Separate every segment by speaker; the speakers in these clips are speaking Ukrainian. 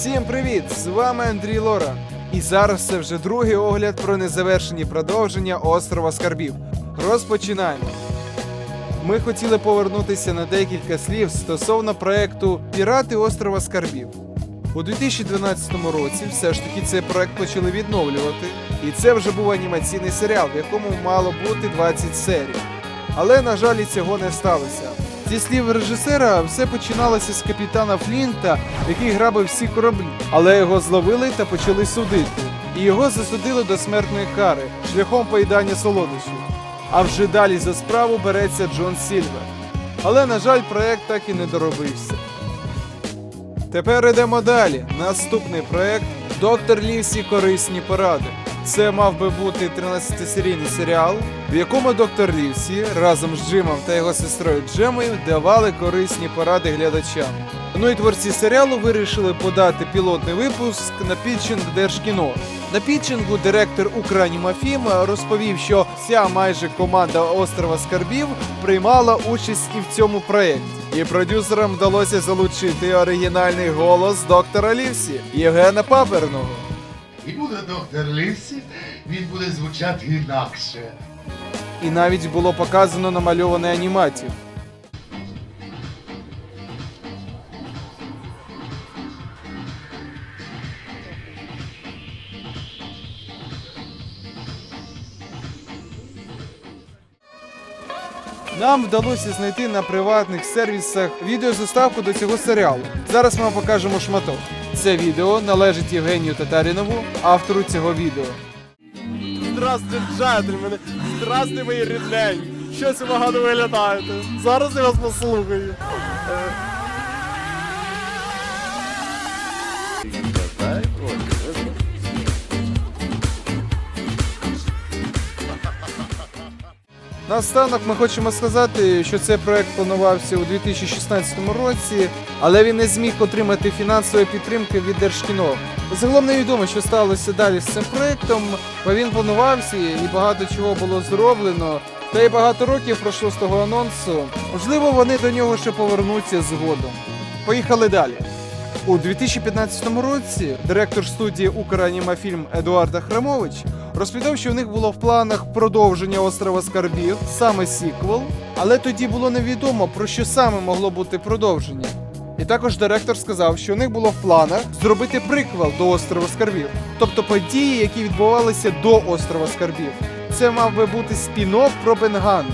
Speaker 1: Всім привіт! З вами Андрій Лора. І зараз це вже другий огляд про незавершені продовження острова Скарбів. Розпочинаємо. Ми хотіли повернутися на декілька слів стосовно проекту Пірати острова Скарбів. У 2012 році все ж таки цей проект почали відновлювати, і це вже був анімаційний серіал, в якому мало бути 20 серій. Але, на жаль, і цього не сталося. Зі слів режисера, все починалося з капітана Флінта, який грабив всі кораблі, але його зловили та почали судити. І його засудили до смертної кари шляхом поїдання солодощів. А вже далі за справу береться Джон Сільвер. Але, на жаль, проект так і не доробився. Тепер йдемо далі. Наступний проект Доктор Лівсі корисні поради. Це мав би бути 13-серійний серіал, в якому доктор Лівсі разом з Джимом та його сестрою Джемою давали корисні поради глядачам. Ну і творці серіалу вирішили подати пілотний випуск на пітчинг Держкіно. На пітчингу директор Укранімафім розповів, що вся майже команда острова Скарбів приймала участь і в цьому проєкті. І продюсерам вдалося залучити оригінальний голос доктора Лівсі Євгена Паперного.
Speaker 2: І буде доктор Лисі, він буде звучати інакше.
Speaker 1: І навіть було показано намальоване аніматів. Нам вдалося знайти на приватних сервісах відеозаставку до цього серіалу. Зараз ми вам покажемо шматок. Це відео належить Євгенію Татарінову, автору цього відео.
Speaker 3: Здравствуйте, джентльмени! Здравствуйте, мої рідненькі! Щось ви багато виглядаєте. Зараз я вас послухаю.
Speaker 1: Наостанок ми хочемо сказати, що цей проект планувався у 2016 році, але він не зміг отримати фінансової підтримки від Держкіно. Загалом невідомо, що сталося далі з цим проектом, бо він планувався і багато чого було зроблено. Та й багато років пройшло з того анонсу. Можливо, вони до нього ще повернуться згодом. Поїхали далі. У 2015 році директор студії Укранімафільм Едуарда Храмович розповідав, що в них було в планах продовження острова Скарбів, саме сіквел, але тоді було невідомо про що саме могло бути продовження. І також директор сказав, що у них було в планах зробити приквел до острова Скарбів, тобто події, які відбувалися до острова Скарбів. Це мав би бути спін-офф про Бенгана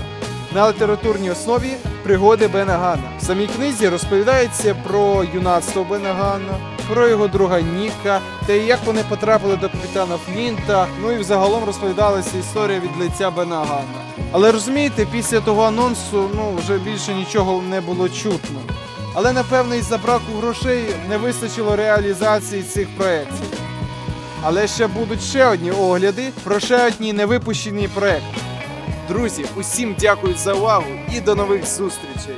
Speaker 1: на літературній основі пригоди Бена Гана. В самій книзі розповідається про юнацтво Бена Гана, про його друга Ніка, та як вони потрапили до капітана Флінта. Ну і взагалом розповідалася історія від лиця Бена Гана. Але розумієте, після того анонсу ну вже більше нічого не було чутно. Але напевно із-за браку грошей не вистачило реалізації цих проєктів. Але ще будуть ще одні огляди про ще одні невипущені проекти. Друзі, усім дякую за увагу і до нових зустрічей!